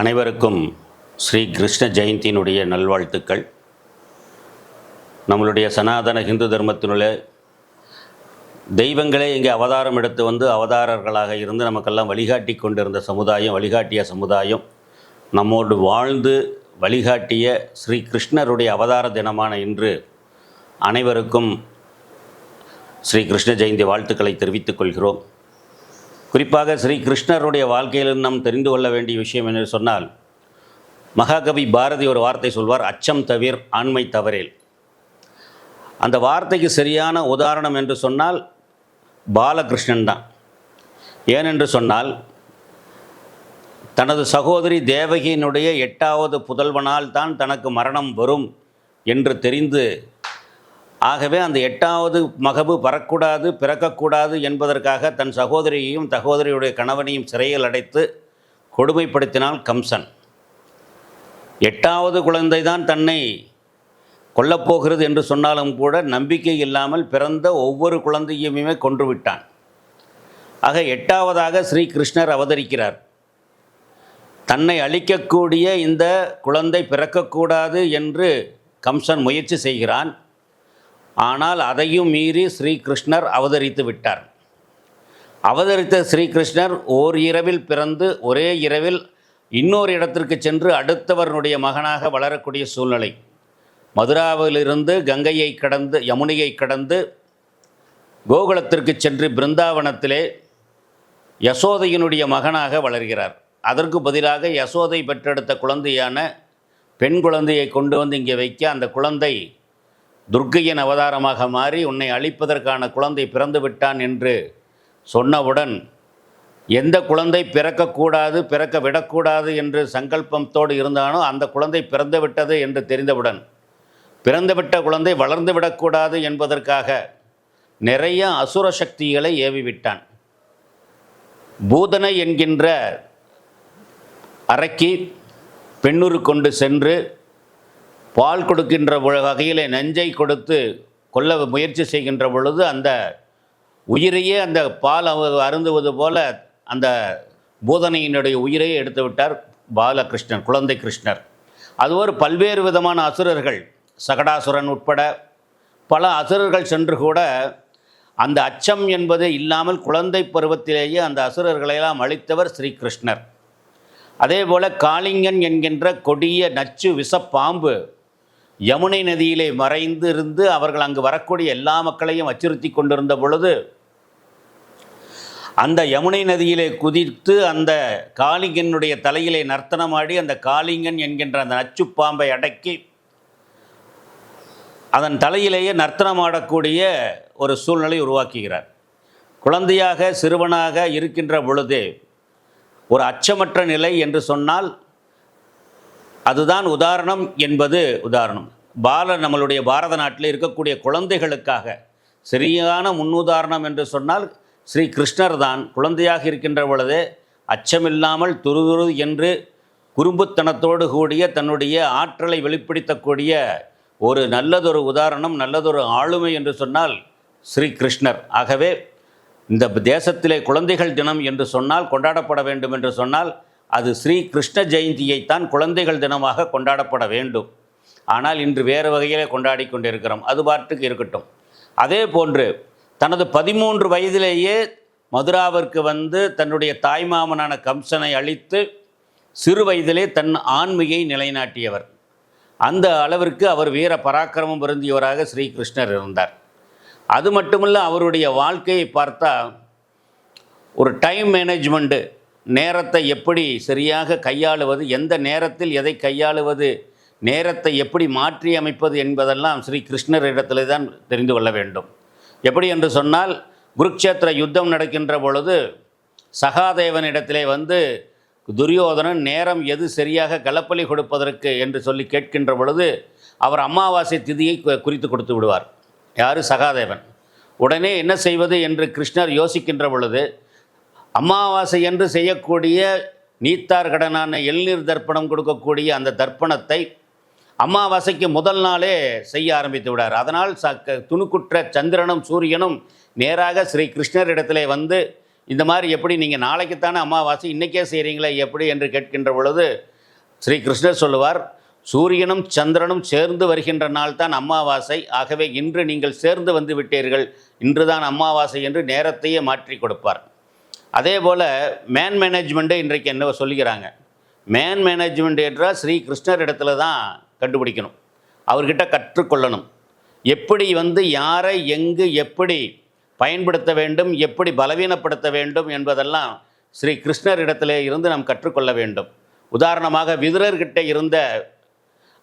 அனைவருக்கும் ஸ்ரீ கிருஷ்ண ஜெயந்தியினுடைய நல்வாழ்த்துக்கள். நம்மளுடைய சனாதன ஹிந்து தர்மத்தினுள்ள தெய்வங்களே இங்கே அவதாரம் எடுத்து வந்து அவதாரர்களாக இருந்து நமக்கெல்லாம் வழிகாட்டி கொண்டிருந்த சமுதாயம் வழிகாட்டிய சமுதாயம் நம்மோடு வாழ்ந்து வழிகாட்டிய ஸ்ரீ கிருஷ்ணருடைய அவதார தினமான இன்று அனைவருக்கும் ஸ்ரீ கிருஷ்ண ஜெயந்தி வாழ்த்துக்களை தெரிவித்துக் கொள்கிறோம். குறிப்பாக ஸ்ரீ கிருஷ்ணருடைய வாழ்க்கையில் நாம் தெரிந்து கொள்ள வேண்டிய விஷயம் என்று சொன்னால் மகாகவி பாரதி ஒரு வார்த்தை சொல்வார் அச்சம் தவிர் ஆண்மை தவறேல். அந்த வார்த்தைக்கு சரியான உதாரணம் என்று சொன்னால் பாலகிருஷ்ணன் தான். ஏனென்று சொன்னால் தனது சகோதரி தேவகியினுடைய எட்டாவது புதல்வனால் தான் தனக்கு மரணம் வரும் என்று தெரிந்து ஆகவே அந்த எட்டாவது மகபு வரக்கூடாது பிறக்கக்கூடாது என்பதற்காக தன் சகோதரியையும் சகோதரியுடைய கணவனையும் சிறையில் அடைத்து கொடுமைப்படுத்தினாள் கம்சன். எட்டாவது குழந்தை தான் தன்னை கொல்லப்போகிறது என்று சொன்னாலும் கூட நம்பிக்கை இல்லாமல் பிறந்த ஒவ்வொரு குழந்தையுமே கொன்று விட்டான். ஆக எட்டாவதாக ஸ்ரீ கிருஷ்ணர் அவதரிக்கிறார். தன்னை அழிக்கக்கூடிய இந்த குழந்தை பிறக்கக்கூடாது என்று கம்சன் முயற்சி செய்கிறான். ஆனால் அதையும் மீறி ஸ்ரீகிருஷ்ணர் அவதரித்து விட்டார். அவதரித்த ஸ்ரீகிருஷ்ணர் ஓர் இரவில் பிறந்து ஒரே இரவில் இன்னொரு இடத்திற்கு சென்று அடுத்தவருடைய மகனாக வளரக்கூடிய சூழ்நிலை. மதுராவிலிருந்து கங்கையை கடந்து யமுனையை கடந்து கோகுலத்திற்கு சென்று பிருந்தாவனத்திலே யசோதையினுடைய மகனாக வளர்கிறார். அதற்கு பதிலாக யசோதை பெற்றெடுத்த குழந்தையான பெண் குழந்தையை கொண்டு வந்து இங்கே வைக்க அந்த குழந்தை துர்க்கையின் அவதாரமாக மாறி உன்னை அழிப்பதற்கான குழந்தை பிறந்து விட்டான் என்று சொன்னவுடன் எந்த குழந்தை பிறக்கக்கூடாது பிறக்க விடக்கூடாது என்று சங்கல்பத்தோடு இருந்தானோ அந்த குழந்தை பிறந்து விட்டது என்று தெரிந்தவுடன் பிறந்துவிட்ட குழந்தை வளர்ந்து விடக்கூடாது என்பதற்காக நிறைய அசுர சக்திகளை ஏவிவிட்டான். பூதனை என்கின்ற அரக்கி பெண்ணுரு கொண்டு சென்று பால் கொடுக்கின்ற வகையில் நெஞ்சை நஞ்சை கொடுத்து கொல்ல முயற்சி செய்கின்ற பொழுது அந்த உயிரையே அந்த பால் அவ- அருந்துவது போல அந்த பூதனையினுடைய உயிரையே எடுத்து விட்டார் பாலகிருஷ்ணன் குழந்தை கிருஷ்ணர். அதுவரை பல்வேறு விதமான அசுரர்கள் சகடாசுரன் உட்பட பல அசுரர்கள் சென்று கூட அந்த அச்சம் என்பது இல்லாமல் குழந்தை பருவத்திலேயே அந்த அசுரர்களையெல்லாம் அழித்தவர் ஸ்ரீகிருஷ்ணர். அதே போல காளிங்கன் என்கின்ற கொடிய நச்சு விஷப்பாம்பு யமுனை நதியிலே மறைந்து இருந்து அவர்கள் அங்கு வரக்கூடிய எல்லா மக்களையும் அச்சுறுத்தி கொண்டிருந்த பொழுது அந்த யமுனை நதியிலே குதித்து அந்த காளிங்கனுடைய தலையிலே நர்த்தனமாடி அந்த காளிங்கன் என்கின்ற அந்த நச்சு பாம்பை அடக்கி அதன் தலையிலேயே நர்த்தனமாடக்கூடிய ஒரு சூழ்நிலை உருவாக்குகிறார். குழந்தையாக சிறுவனாக இருக்கின்ற பொழுதே ஒரு அச்சமற்ற நிலை என்று சொன்னால் அதுதான் உதாரணம் என்பது உதாரணம். பால நம்மளுடைய பாரத நாட்டில் இருக்கக்கூடிய குழந்தைகளுக்காக சரியான முன்னுதாரணம் என்று சொன்னால் ஸ்ரீ கிருஷ்ணர் தான் குழந்தையாக இருக்கின்ற பொழுது அச்சமில்லாமல் துருதுரு என்று குறும்புத்தனத்தோடு கூடிய தன்னுடைய ஆற்றலை வெளிப்படுத்தக்கூடிய ஒரு நல்லதொரு உதாரணம் நல்லதொரு ஆளுமை என்று சொன்னால் ஸ்ரீ கிருஷ்ணர். ஆகவே இந்த தேசத்திலே குழந்தைகள் தினம் என்று சொன்னால் கொண்டாடப்பட வேண்டும் என்று சொன்னால் அது ஸ்ரீ கிருஷ்ண ஜெயந்தியைத்தான் குழந்தைகள் தினமாக கொண்டாடப்பட வேண்டும். ஆனால் இன்று வேறு வகையிலே கொண்டாடி கொண்டிருக்கிறோம். அது பாட்டுக்கு இருக்கட்டும். அதே போன்று தனது பதிமூன்று வயதிலேயே மதுராவிற்கு வந்து தன்னுடைய தாய்மாமனான கம்சனை அழித்து சிறு வயதிலே தன் ஆண்மையை நிலைநாட்டியவர். அந்த அளவிற்கு அவர் வீர பராக்கிரமம் பொருந்தியவராக ஸ்ரீகிருஷ்ணர் இருந்தார். அது மட்டுமல்ல அவருடைய வாழ்க்கையை பார்த்தா ஒரு டைம் மேனேஜ்மெண்ட்டு நேரத்தை எப்படி சரியாக கையாளுவது எந்த நேரத்தில் எதை கையாளுவது நேரத்தை எப்படி மாற்றி அமைப்பது என்பதெல்லாம் ஸ்ரீ கிருஷ்ணரிடத்திலே தான் தெரிந்து கொள்ள வேண்டும். எப்படி என்று சொன்னால் குருக்ஷேத்திர யுத்தம் நடக்கின்ற பொழுது சகாதேவனிடத்திலே வந்து துரியோதனன் நேரம் எது சரியாக கலப்பலி கொடுப்பதற்கு என்று சொல்லி கேட்கின்ற பொழுது அவர் அமாவாசை திதியை குறித்து கொடுத்து விடுவார். யார்? சகாதேவன். உடனே என்ன செய்வது என்று கிருஷ்ணர் யோசிக்கின்ற பொழுது அமாவாசை என்று செய்யக்கூடிய நீத்தார் கடனான எள்நீர் தர்ப்பணம் கொடுக்கக்கூடிய அந்த தர்ப்பணத்தை அமாவாசைக்கு முதல் நாளே செய்ய ஆரம்பித்து விடார். அதனால் ச துணுக்குற்ற சந்திரனும் சூரியனும் நேராக ஸ்ரீ கிருஷ்ணரிடத்திலே வந்து இந்த மாதிரி எப்படி நீங்கள் நாளைக்குத்தானே அமாவாசை இன்றைக்கே செய்கிறீங்களே எப்படி என்று கேட்கின்ற பொழுது ஸ்ரீ கிருஷ்ணர் சொல்லுவார் சூரியனும் சந்திரனும் சேர்ந்து வருகின்ற நாள் தான் அமாவாசை. ஆகவே இன்று நீங்கள் சேர்ந்து வந்து விட்டீர்கள். இன்றுதான் அமாவாசை என்று நேரத்தையே மாற்றி கொடுப்பார். அதே போல் மேன் மேனேஜ்மெண்ட்டு இன்றைக்கு என்ன சொல்லிக்கிறாங்க மேன் மேனேஜ்மெண்ட் என்றால் ஸ்ரீ கிருஷ்ணர் இடத்துல தான் கண்டுபிடிக்கணும். அவர்கிட்ட கற்றுக்கொள்ளணும். எப்படி வந்து யாரை எங்கு எப்படி பயன்படுத்த வேண்டும் எப்படி பலவீனப்படுத்த வேண்டும் என்பதெல்லாம் ஸ்ரீ கிருஷ்ணர் இடத்திலே இருந்து நாம் கற்றுக்கொள்ள வேண்டும். உதாரணமாக விதுரர்கிட்ட இருந்த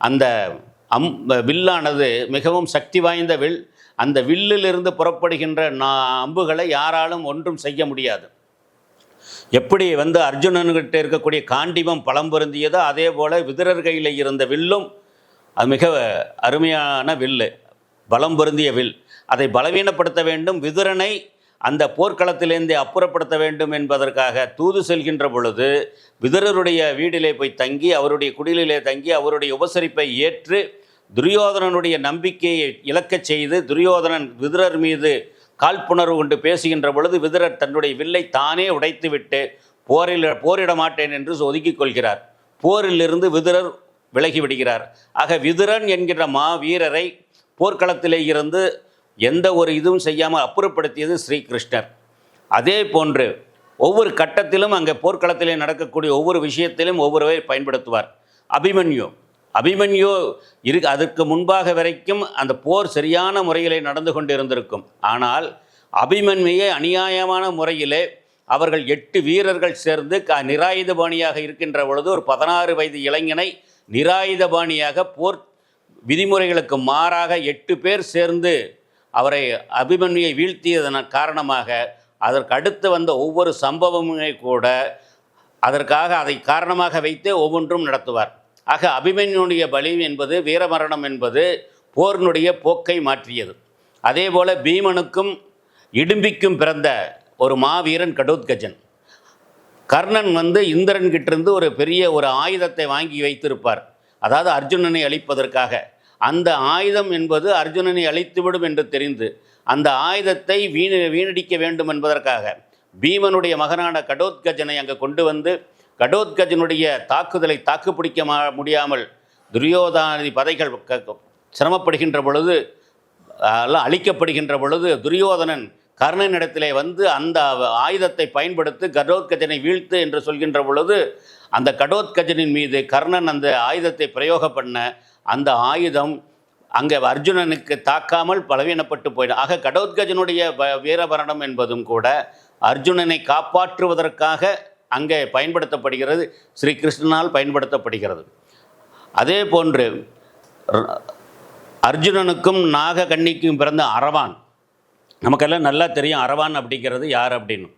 அந்த அம் வில்லானது மிகவும் சக்தி வாய்ந்த வில். அந்த வில்லிலிருந்து புறப்படுகின்ற நா அம்புகளை யாராலும் ஒன்றும் செய்ய முடியாது. எப்படி வந்து அர்ஜுனன்கிட்ட இருக்கக்கூடிய காண்டிபம் பலம் பொருந்தியதோ அதே போல் விதிரர் கையில் இருந்த வில்லும் அது மிக அருமையான வில்லு பலம் பொருந்திய வில். அதை பலவீனப்படுத்த வேண்டும் விதுரனை அந்த போர்க்களத்திலேருந்து அப்புறப்படுத்த வேண்டும் என்பதற்காக தூது செல்கின்ற பொழுது விதரருடைய வீடிலே போய் தங்கி அவருடைய குடிலிலே தங்கி அவருடைய உபசரிப்பை ஏற்று துரியோதனனுடைய நம்பிக்கையை இழக்கச் செய்து துரியோதனன் விதுரர் மீது காழ்ப்புணர்வு கொண்டு பேசுகின்ற பொழுது விதுரர் தன்னுடைய வில்லை தானே உடைத்துவிட்டு போரில் போரிட மாட்டேன் என்று ஒதுக்கிக் கொள்கிறார். போரிலிருந்து விதுரர் விலகிவிடுகிறார் ஆக விதுரன் என்கிற மா வீரரை போர்க்களத்திலே இருந்து எந்த ஒரு இதுவும் செய்யாமல் அப்புறப்படுத்தியது ஸ்ரீகிருஷ்ணர். அதே போன்று ஒவ்வொரு கட்டத்திலும் அங்கே போர்க்களத்திலே நடக்கக்கூடிய ஒவ்வொரு விஷயத்திலும் ஒவ்வொருவரை பயன்படுத்துவார். அபிமன்யு அபிமன்யு இரு அதற்கு முன்பாக வரைக்கும் அந்த போர் சரியான முறையிலே நடந்து கொண்டு இருந்திருக்கும் ஆனால் அபிமன்மையை அநியாயமான முறையிலே அவர்கள் எட்டு வீரர்கள் சேர்ந்து க நிராயுதபாணியாக இருக்கின்ற பொழுது ஒரு பதினாறு வயது இளைஞனை நிராயுதபாணியாக போர் விதிமுறைகளுக்கு மாறாக எட்டு பேர் சேர்ந்து அவரை அபிமன்யை வீழ்த்தியதன் காரணமாக அதற்கு அடுத்து வந்த ஒவ்வொரு சம்பவமுமே கூட அதற்காக அதை காரணமாக வைத்தே ஒவ்வொன்றும் நடத்துவார். ஆக அபிமன்யுடைய பலி என்பது வீரமரணம் என்பது போரினுடைய போக்கை மாற்றியது. அதே போல் பீமனுக்கும் இடும்பிக்கும் பிறந்த ஒரு மாவீரன் கடோத்கஜன். கர்ணன் வந்து இந்திரன் கிட்டிருந்து ஒரு பெரிய ஒரு ஆயுதத்தை வாங்கி வைத்திருப்பார். அதாவது அர்ஜுனனை அழிப்பதற்காக. அந்த ஆயுதம் என்பது அர்ஜுனனை அழித்துவிடும் என்று தெரிந்து அந்த ஆயுதத்தை வீண வீணடிக்க வேண்டும் என்பதற்காக பீமனுடைய மகனான கடோத்கஜனை அங்கே கொண்டு வந்து கடோத்கஜனுடைய தாக்குதலை தாக்குப்பிடிக்க மா- முடியாமல் துரியோதனதி பதைகள் க- சிரமப்படுகின்ற பொழுது எல்லாம் அழிக்கப்படுகின்ற பொழுது துரியோதனன் கர்ணனிடத்திலே வந்து அந்த ஆயுதத்தை பயன்படுத்தி கடோத்கஜனை வீழ்த்து என்று சொல்கின்ற பொழுது அந்த கடோத்கஜனின் மீது கர்ணன் அந்த ஆயுதத்தை பிரயோக பண்ண அந்த ஆயுதம் அங்கே அர்ஜுனனுக்கு தாக்காமல் பலவீனப்பட்டு போயிடும் ஆக கடோத்கஜனுடைய வீரபரணம் என்பதும் கூட அர்ஜுனனை காப்பாற்றுவதற்காக அங்கே பயன்படுத்தப்படுகிறது. ஸ்ரீ கிருஷ்ணனால் பயன்படுத்தப்படுகிறது. அதே போன்று அர்ஜுனனுக்கும் அர்ஜுனனுக்கும் நாககன்னிக்கும் பிறந்த அரவான். நமக்கெல்லாம் நல்லா தெரியும் அரவான் அப்படிங்கிறது யார் அப்படின்னு.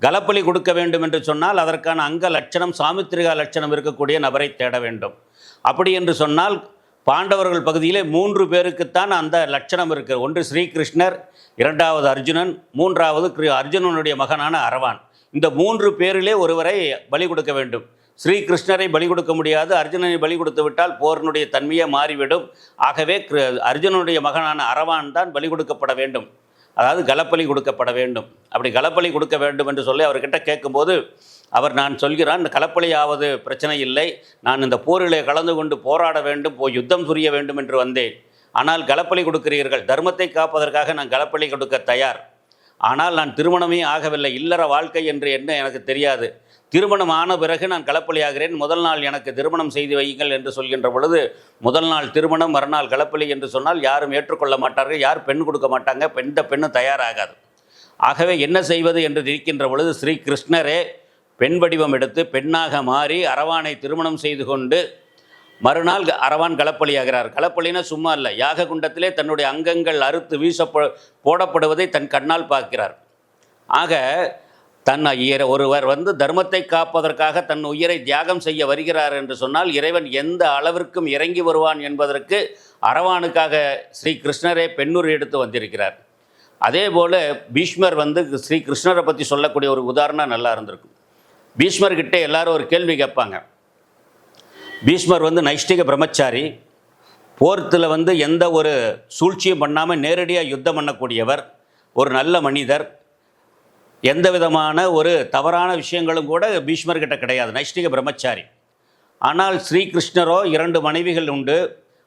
கலப்பலி கொடுக்க வேண்டும் என்று சொன்னால் அதற்கான அங்க லட்சணம் சாமித்திரிகா லட்சணம் இருக்கக்கூடிய நபரை தேட வேண்டும். அப்படி என்று சொன்னால் பாண்டவர்கள் பகுதியிலே மூன்று பேருக்குத்தான் அந்த லட்சணம் இருக்குது ஒன்று ஸ்ரீகிருஷ்ணர் இரண்டாவது அர்ஜுனன் மூன்றாவது கிரு- அர்ஜுனனுடைய மகனான அரவான். இந்த மூன்று பேரிலே ஒருவரை பலி கொடுக்க வேண்டும். ஸ்ரீகிருஷ்ணரை பலி கொடுக்க முடியாது. அர்ஜுனனை பலி கொடுத்து விட்டால் போரினுடைய தன்மையே மாறிவிடும். ஆகவே கிரு- அர்ஜுனனுடைய மகனான அரவான் தான் பலி கொடுக்கப்பட வேண்டும். அதாவது கலப்பலி கொடுக்கப்பட வேண்டும். அப்படி கலப்பலி கொடுக்க வேண்டும் என்று சொல்லி அவர்கிட்ட கேட்கும்போது அவர் நான் சொல்கிறான் கலப்பலியாவது பிரச்சனை இல்லை. நான் இந்த போரிலே கலந்து கொண்டு போராட வேண்டும் போய் யுத்தம் புரிய வேண்டும் என்று வந்தேன். ஆனால் கலப்பலி கொடுக்கிறீர்கள். தர்மத்தை காப்பதற்காக நான் கலப்பலி கொடுக்க தயார். ஆனால் நான் திருமணமே ஆகவில்லை. இல்லற வாழ்க்கை என்று என்ன எனக்கு தெரியாது. திருமணம் ஆன பிறகு நான் களப்பலியாகிறேன் முதல் நாள் எனக்கு திருமணம் செய்து வையுங்கள் என்று சொல்கின்ற பொழுது முதல் நாள் திருமணம் மறுநாள் கலப்பலி என்று சொன்னால் யாரும் ஏற்றுக்கொள்ள மாட்டார்கள். யார் பெண் கொடுக்க மாட்டாங்க. எந்த பெண்ணும் தயாராகாது. ஆகவே என்ன செய்வது என்று இருக்கின்ற பொழுது ஸ்ரீ கிருஷ்ணரே பெண் வடிவம் எடுத்து பெண்ணாக மாறி அரவானை திருமணம் செய்து கொண்டு மறுநாள் அரவான் களப்பலியாகிறார். களப்பலினா சும்மா இல்லை யாக குண்டத்திலே தன்னுடைய அங்கங்கள் அறுத்து வீசப்ப போடப்படுவதை தன் கண்ணால் பார்க்கிறார். ஆக தன் இயற- ஒருவர் வந்து தர்மத்தை காப்பதற்காக தன் உயிரை தியாகம் செய்ய வருகிறார் என்று சொன்னால் இறைவன் எந்த அளவிற்கும் இறங்கி வருவான் என்பதற்கு அரவானுக்காக ஸ்ரீ கிருஷ்ணரே பெண்ணுரு எடுத்து வந்திருக்கிறார். அதே போல் பீஷ்மர் வந்து ஸ்ரீ கிருஷ்ணரை பற்றி சொல்லக்கூடிய ஒரு உதாரணம் நல்லா இருந்திருக்கும். பீஷ்மர்கிட்ட எல்லாரும் ஒரு கேள்வி கேட்பாங்க. பீஷ்மர் வந்து நைஷ்டிக பிரம்மச்சாரி. போர்த்தில் வந்து எந்த ஒரு சூழ்ச்சியும் பண்ணாமல் நேரடியாக யுத்தம் பண்ணக்கூடியவர் ஒரு நல்ல மனிதர். எந்த விதமான ஒரு தவறான விஷயங்களும் கூட பீஷ்மர்கிட்ட கிடையாது நைஷ்டிக பிரம்மச்சாரி. ஆனால் ஸ்ரீகிருஷ்ணரோ இரண்டு மனைவிகள் உண்டு.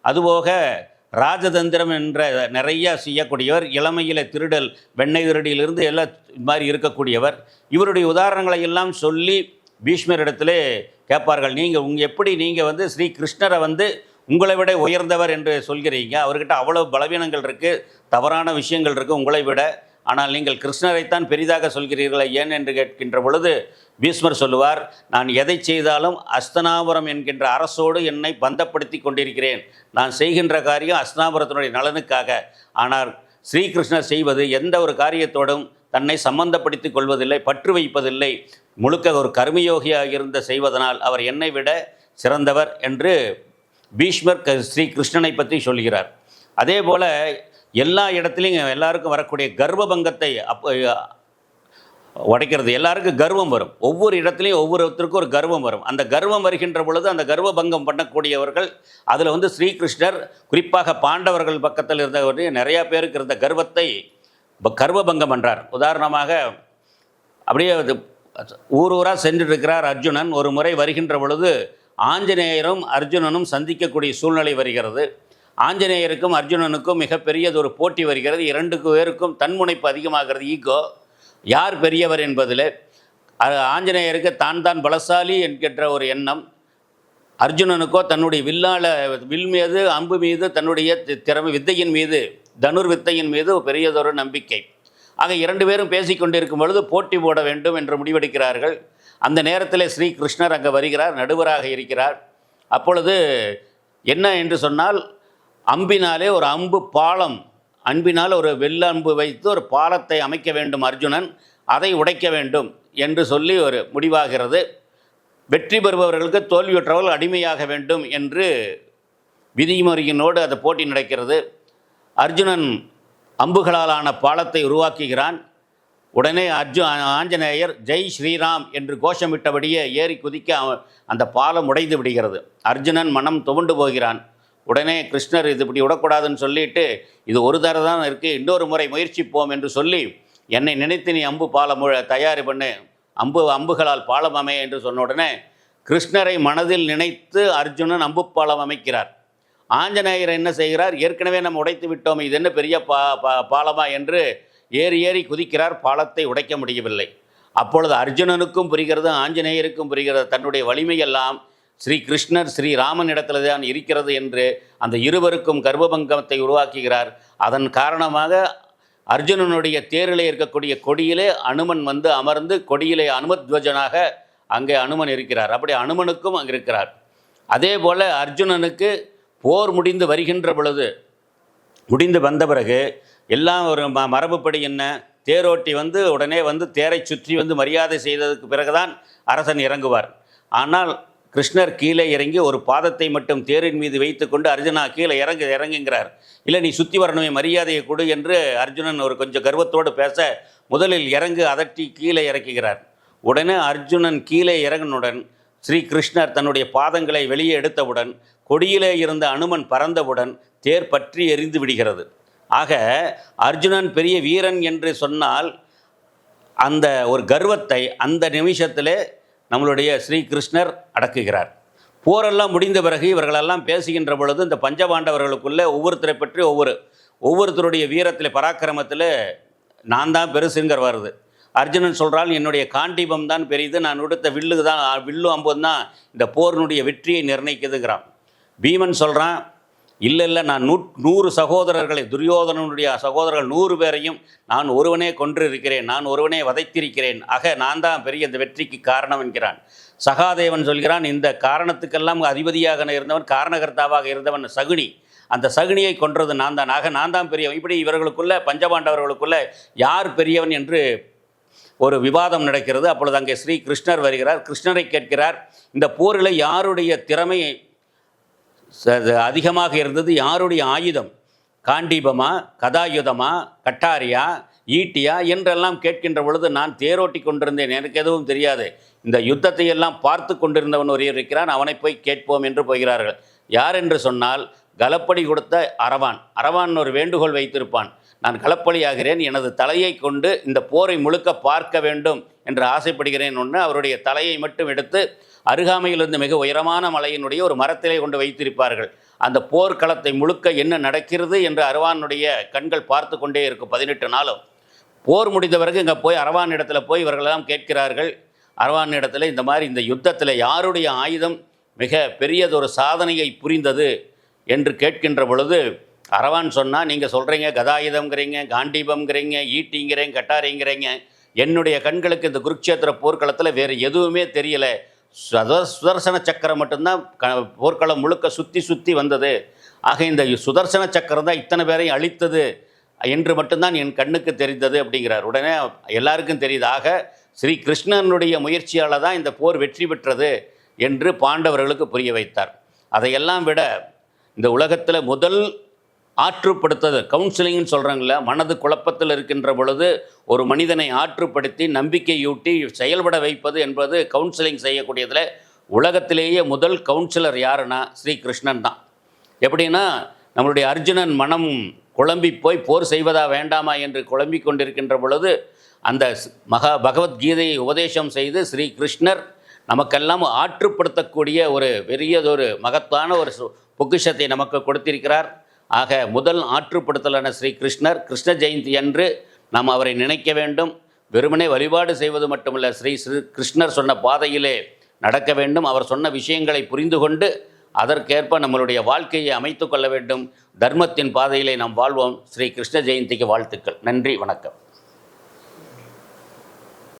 அதுபோக ராஜதந்திரம் என்ற நிறைய செய்யக்கூடியவர் இளமையில திருடல் வெண்ணெய் திருடியிலிருந்து எல்லாம் இது மாதிரி இருக்கக்கூடியவர். இவருடைய உதாரணங்களை எல்லாம் சொல்லி பீஷ்மரிடத்திலே கேட்பார்கள் நீங்கள் உங்க எப்படி நீங்கள் வந்து ஸ்ரீ கிருஷ்ணரை வந்து உங்களை விட உயர்ந்தவர் என்று சொல்கிறீங்க? அவர்கிட்ட அவ்வளோ பலவீனங்கள் இருக்குது தவறான விஷயங்கள் இருக்குது உங்களை விட. ஆனால் நீங்கள் கிருஷ்ணரைத்தான் பெரிதாக சொல்கிறீர்களா ஏன்? என்று கேட்கின்ற பொழுது பீஷ்மர் சொல்லுவார் நான் எதை செய்தாலும் அஸ்தனாபுரம் என்கின்ற அரசோடு என்னை பந்தப்படுத்தி கொண்டிருக்கிறேன். நான் செய்கின்ற காரியம் அஸ்தனாபுரத்தினுடைய நலனுக்காக. ஆனால் ஸ்ரீகிருஷ்ணர் செய்வது எந்த ஒரு காரியத்தோடும் தன்னை சம்பந்தப்படுத்திக் கொள்வதில்லை பற்று வைப்பதில்லை முழுக்க ஒரு கர்மயோகியாக இருந்த செய்வதனால் அவர் என்னை விட சிறந்தவர் என்று பீஷ்மர் க- ஸ்ரீ கிருஷ்ணனை பற்றி சொல்கிறார். அதே போல் எல்லா இடத்துலையும் எல்லாருக்கும் வரக்கூடிய கர்ப்பபங்கத்தை அப்போ உடைக்கிறது. எல்லாருக்கும் கர்வம் வரும். ஒவ்வொரு இடத்துலையும் ஒவ்வொருத்தருக்கும் ஒரு கர்வம் வரும். அந்த கர்வம் வருகின்ற பொழுது அந்த கர்வபங்கம் பண்ணக்கூடியவர்கள் அதில் வந்து ஸ்ரீகிருஷ்ணர் குறிப்பாக பாண்டவர்கள் பக்கத்தில் இருந்தவர்கள் நிறையா பேருக்கு இருந்த கர்வத்தை கர்வபங்கம் என்றார் உதாரணமாக அப்படியே அது ஊர் ஊராக சென்றிருக்கிறார் அர்ஜுனன். ஒரு முறை வருகின்ற பொழுது ஆஞ்சநேயரும் அர்ஜுனனும் சந்திக்கக்கூடிய சூழ்நிலை வருகிறது. ஆஞ்சநேயருக்கும் அர்ஜுனனுக்கும் மிகப்பெரியது ஒரு போட்டி வருகிறது. இரண்டுக்கு பேருக்கும் தன்முனைப்பு அதிகமாகிறது ஈகோ. யார் பெரியவர் என்பதில் ஆஞ்சநேயருக்கு தான் தான் பலசாலி என்கின்ற ஒரு எண்ணம். அர்ஜுனனுக்கோ தன்னுடைய வில்லால வில் மீது அம்பு மீது தன்னுடைய திறமை வித்தையின் மீது தனுர் வித்தையின் மீது பெரியதொரு நம்பிக்கை. ஆக இரண்டு பேரும் பேசிக்கொண்டிருக்கும் பொழுது போட்டி போட வேண்டும் என்று முடிவெடுக்கிறார்கள். அந்த நேரத்தில் ஸ்ரீ கிருஷ்ணர் அங்கே வருகிறார் நடுவராக இருக்கிறார். அப்பொழுது என்ன என்று சொன்னால் அம்பினாலே ஒரு அம்பு பாலம் அன்பினால் ஒரு வெள்ளம்பு வைத்து ஒரு பாலத்தை அமைக்க வேண்டும் அர்ஜுனன் அதை உடைக்க வேண்டும் என்று சொல்லி ஒரு முடிவாகிறது. வெற்றி பெறுபவர்களுக்கு தோல்வியுற்றவர்கள் அடிமையாக வேண்டும் என்று விதிமுறையினோடு அந்த போட்டி நடக்கிறது. அர்ஜுனன் அம்புகளாலான பாலத்தை உருவாக்குகிறான். உடனே அர்ஜு ஆஞ்சநேயர் ஜெய் ஸ்ரீராம் என்று கோஷமிட்டபடியே ஏறி குதிக்க அவன் அந்த பாலம் உடைந்து விடுகிறது. அர்ஜுனன் மனம் துவண்டு போகிறான். உடனே கிருஷ்ணர் இது இப்படி விடக்கூடாதுன்னு சொல்லிட்டு இது ஒரு தடவை தான் இருக்குது இன்னொரு முறை முயற்சிப்போம் என்று சொல்லி என்னை நினைத்து நீ அம்பு பாலம் தயாரி தயார் பண்ணு. அம்பு அம்புகளால் பாலம் அமைய என்று சொன்ன உடனே கிருஷ்ணரை மனதில் நினைத்து அர்ஜுனன் அம்பு பாலம் அமைக்கிறார். ஆஞ்சநேயர் என்ன செய்கிறார்? ஏற்கனவே நம்ம உடைத்து விட்டோம். இது என்ன பெரிய பா பா- பாலமா என்று ஏறி ஏறி குதிக்கிறார். பாலத்தை உடைக்க முடியவில்லை. அப்பொழுது அர்ஜுனனுக்கும் புரிகிறது ஆஞ்சநேயருக்கும் புரிகிறது. தன்னுடைய வலிமையெல்லாம் ஸ்ரீ கிருஷ்ணர் ஸ்ரீ இடத்துல தான் இருக்கிறது என்று அந்த இருவருக்கும் கர்ப்பபங்கத்தை உருவாக்குகிறார். அதன் காரணமாக அர்ஜுனனுடைய தேரிலே இருக்கக்கூடிய கொடியிலே அனுமன் வந்து அமர்ந்து கொடியிலே அனுமத்வஜனாக அங்கே அனுமன் இருக்கிறார். அப்படி அனுமனுக்கும் அங்கே இருக்கிறார் அதே போல் அர்ஜுனனுக்கு போர் முடிந்து வருகின்ற பொழுது முடிந்து வந்த பிறகு எல்லாம் ஒரு ம மரபுப்படி என்ன? தேரோட்டி வந்து உடனே வந்து தேரை சுற்றி வந்து மரியாதை செய்ததுக்கு பிறகுதான் அரசன் இறங்குவார். ஆனால் கிருஷ்ணர் கீழே இறங்கி ஒரு பாதத்தை மட்டும் தேரின் மீது வைத்துக்கொண்டு அர்ஜுனா கீழே இறங்கு இறங்குங்கிறார் இல்லை நீ சுற்றி வரணுமே மரியாதையை கொடு என்று அர்ஜுனன் ஒரு கொஞ்சம் கர்வத்தோடு பேச முதலில் இறங்கு அதட்டி கீழே இறக்குகிறார். உடனே அர்ஜுனன் கீழே இறங்கினுடன் ஸ்ரீ கிருஷ்ணர் தன்னுடைய பாதங்களை வெளியே எடுத்தவுடன் கொடியிலே இருந்த அனுமன் பறந்தவுடன் தேர் பற்றி எரிந்து விடுகிறது. ஆக அர்ஜுனன் பெரிய வீரன் என்று சொன்னால் அந்த ஒரு கர்வத்தை அந்த நிமிஷத்திலே நம்மளுடைய ஸ்ரீ கிருஷ்ணர் அடக்குகிறார். போரெல்லாம் முடிந்த பிறகு இவர்களெல்லாம் பேசுகின்ற பொழுது இந்த பஞ்சபாண்டவர்களுக்குள்ளே ஒவ்வொருத்தரை பற்றி ஒவ்வொரு ஒவ்வொருத்தருடைய வீரத்தில் பராக்கிரமத்தில் நான் தான் பெருசுங்கிற வருது. அர்ஜுனன் சொல்கிறால் என்னுடைய காண்டீபம் தான் பெரியது நான் உடுத்த வில்லு தான் வில்லு அம்பும் தான் இந்த போரினுடைய வெற்றியை நிர்ணயிக்குதுங்கிறான். பீமன் சொல்கிறான் இல்லை இல்லை நான் நூ நூறு சகோதரர்களை துரியோதனனுடைய சகோதரர்கள் நூறு பேரையும் நான் ஒருவனே கொன்றிருக்கிறேன் நான் ஒருவனே வதைத்திருக்கிறேன். ஆக நான் தான் பெரிய இந்த வெற்றிக்கு காரணம் என்கிறான். சகாதேவன் சொல்கிறான் இந்த காரணத்துக்கெல்லாம் அதிபதியாக இருந்தவன் காரணகர்த்தாவாக இருந்தவன் சகுனி. அந்த சகுனியை கொன்றது நான் தான். ஆக நான் தான் பெரியவன். இப்படி இவர்களுக்குள்ள பஞ்சபாண்டவர்களுக்குள்ளே யார் பெரியவன் என்று ஒரு விவாதம் நடக்கிறது. அப்பொழுது அங்கே ஸ்ரீ கிருஷ்ணர் வருகிறார். கிருஷ்ணரை கேட்கிறார் இந்த போரில் யாருடைய திறமை அதிகமாக இருந்தது யாருடைய ஆயுதம்? காண்டீபமா கதாயுதமா கட்டாரியா ஈட்டியா என்றெல்லாம் கேட்கின்ற பொழுது நான் தேரோட்டி கொண்டிருந்தேன். எனக்கு எதுவும் தெரியாது. இந்த யுத்தத்தை எல்லாம் பார்த்து கொண்டிருந்தவன் ஒரு இருக்கிறான். அவனை போய் கேட்போம் என்று போகிறார்கள். யார் என்று சொன்னால் கலப்படி கொடுத்த அரவான். அரவான் ஒரு வேண்டுகோள் வைத்திருப்பான். நான் கலப்பலியாகிறேன் எனது தலையை கொண்டு இந்த போரை முழுக்க பார்க்க வேண்டும் என்று ஆசைப்படுகிறேன். ஒன்று அவருடைய தலையை மட்டும் எடுத்து அருகாமையிலிருந்து மிக உயரமான மலையினுடைய ஒரு மரத்திலே கொண்டு வைத்திருப்பார்கள். அந்த போர்க்களத்தை முழுக்க என்ன நடக்கிறது என்று அரவானுடைய கண்கள் பார்த்து கொண்டே இருக்கும் பதினெட்டு நாளும். போர் முடிந்த பிறகு இங்கே போய் அரவான் இடத்துல போய் இவர்களெல்லாம் கேட்கிறார்கள். அரவான் இடத்துல இந்த மாதிரி இந்த யுத்தத்தில் யாருடைய ஆயுதம் மிக பெரியதொரு சாதனையை புரிந்தது என்று கேட்கின்ற பொழுது அரவான் சொன்னால் நீங்கள் சொல்கிறீங்க கதாயுதம்ங்கிறீங்க காண்டீபம்ங்கிறீங்க ஈட்டிங்கிறீங்க கட்டாரிங்கிறீங்க. என்னுடைய கண்களுக்கு இந்த குருக்ஷேத்திர போர்க்களத்தில் வேறு எதுவுமே தெரியலை. சுத சுதர்சன சக்கரம் மட்டும்தான் க போர்க்களம் முழுக்க சுற்றி சுற்றி வந்தது. ஆக இந்த சுதர்சன சக்கரம் தான் இத்தனை பேரையும் அழித்தது என்று மட்டும்தான் என் கண்ணுக்கு தெரிந்தது அப்படிங்கிறார். உடனே எல்லாருக்கும் தெரியுது. ஆக ஸ்ரீ கிருஷ்ணனுடைய முயற்சியால் தான் இந்த போர் வெற்றி பெற்றது என்று பாண்டவர்களுக்கு புரிய வைத்தார். அதையெல்லாம் விட இந்த உலகத்தில் முதல் ஆற்றுப்படுத்துறது கவுன்சிலிங்னு சொல்கிறாங்கள மனது குழப்பத்தில் இருக்கின்ற பொழுது ஒரு மனிதனை ஆற்றுப்படுத்தி நம்பிக்கையூட்டி செயல்பட வைப்பது என்பது கவுன்சிலிங் செய்யக்கூடியதில் உலகத்திலேயே முதல் கவுன்சிலர் யாருன்னா ஸ்ரீ கிருஷ்ணன் தான். எப்படின்னா நம்மளுடைய அர்ஜுனன் மனம் குழம்பி போய் போர் செய்வதா வேண்டாமா என்று குழம்பி கொண்டிருக்கின்ற பொழுது அந்த மகா பகவத்கீதையை உபதேசம் செய்து ஸ்ரீ கிருஷ்ணர் நமக்கெல்லாம் ஆற்றுப்படுத்தக்கூடிய ஒரு பெரியதொரு மகத்தான ஒரு பொக்கிஷத்தை நமக்கு கொடுத்திருக்கிறார். ஆக முதல் ஆற்றுப்படுத்தலான ஸ்ரீ கிருஷ்ணர் கிருஷ்ண ஜெயந்தி அன்று நாம் அவரை நினைக்க வேண்டும். வெறுமனே வழிபாடு செய்வது மட்டுமல்ல ஸ்ரீ ஸ்ரீ கிருஷ்ணர் சொன்ன பாதையிலே நடக்க வேண்டும். அவர் சொன்ன விஷயங்களை புரிந்து கொண்டு அதற்கேற்ப நம்மளுடைய வாழ்க்கையை அமைத்து கொள்ள வேண்டும். தர்மத்தின் பாதையிலே நாம் வாழ்வோம். ஸ்ரீ கிருஷ்ண ஜெயந்திக்கு வாழ்த்துக்கள். நன்றி வணக்கம்.